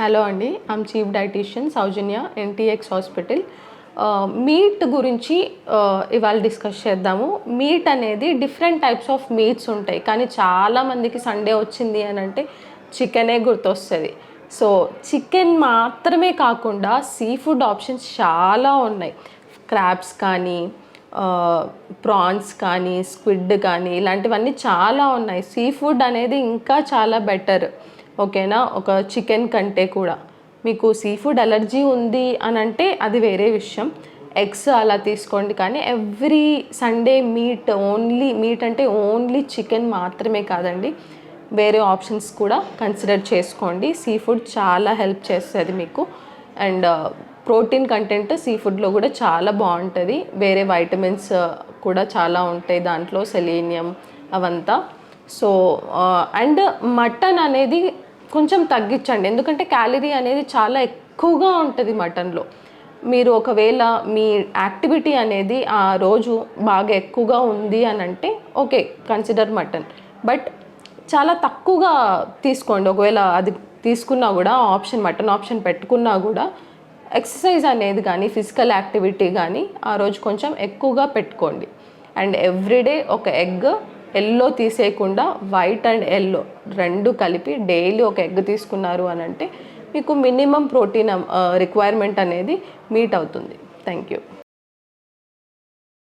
Hello అండి. I'm chief dietician Soujanya NTX hospital meat గురించి uh, ఇవాళ డిస్కస్ చేద్దాము. మీట్ అనేది డిఫరెంట్ టైప్స్ ఆఫ్ మీట్స్ ఉంటాయి. కానీ చాలామందికి సండే వచ్చింది అని అంటే చికెనే గుర్తొస్తుంది. సో చికెన్ మాత్రమే కాకుండా సీ ఫుడ్ ఆప్షన్స్ చాలా ఉన్నాయి. క్రాబ్స్ కానీ uh, ప్రాన్స్ కానీ స్క్విడ్ కానీ ఇలాంటివన్నీ చాలా ఉన్నాయి. సీ ఫుడ్ అనేది ఇంకా చాలా బెటర్ ఓకేనా? ఒక చికెన్ కంటే కూడా. మీకు సీ ఫుడ్ అలర్జీ ఉంది అని అంటే అది వేరే విషయం. ఎగ్స్ అలా తీసుకోండి. కానీ every Sunday meat only meat అంటే ఓన్లీ చికెన్ మాత్రమే కాదండి. వేరే ఆప్షన్స్ కూడా కన్సిడర్ చేసుకోండి. సీ ఫుడ్ చాలా హెల్ప్ చేస్తుంది మీకు. అండ్ ప్రోటీన్ కంటెంట్ సీ ఫుడ్లో కూడా చాలా బాగుంటుంది. వేరే వైటమిన్స్ కూడా చాలా ఉంటాయి దాంట్లో సెలీనియం అవంతా. సో అండ్ మటన్ అనేది కొంచెం తగ్గించండి. ఎందుకంటే క్యాలరీ అనేది చాలా ఎక్కువగా ఉంటుంది మటన్లో. మీరు ఒకవేళ మీ యాక్టివిటీ అనేది ఆ రోజు బాగా ఎక్కువగా ఉంది అని అంటే ఓకే కన్సిడర్ మటన్. బట్ చాలా తక్కువగా తీసుకోండి. ఒకవేళ అది తీసుకున్నా కూడా ఆప్షన్ మటన్ ఆప్షన్ పెట్టుకున్నా కూడా ఎక్సర్సైజ్ అనేది కానీ ఫిజికల్ యాక్టివిటీ కానీ ఆ రోజు కొంచెం ఎక్కువగా పెట్టుకోండి. అండ్ ఎవ్రీడే ఒక ఎగ్ ఎల్లో తీసేయకుండా వైట్ అండ్ ఎల్లో రెండు కలిపి డైలీ ఒక ఎగ్ తీసుకున్నారు అని అంటే మీకు మినిమం ప్రోటీన్ రిక్వైర్మెంట్ అనేది మీట్ అవుతుంది. Thank you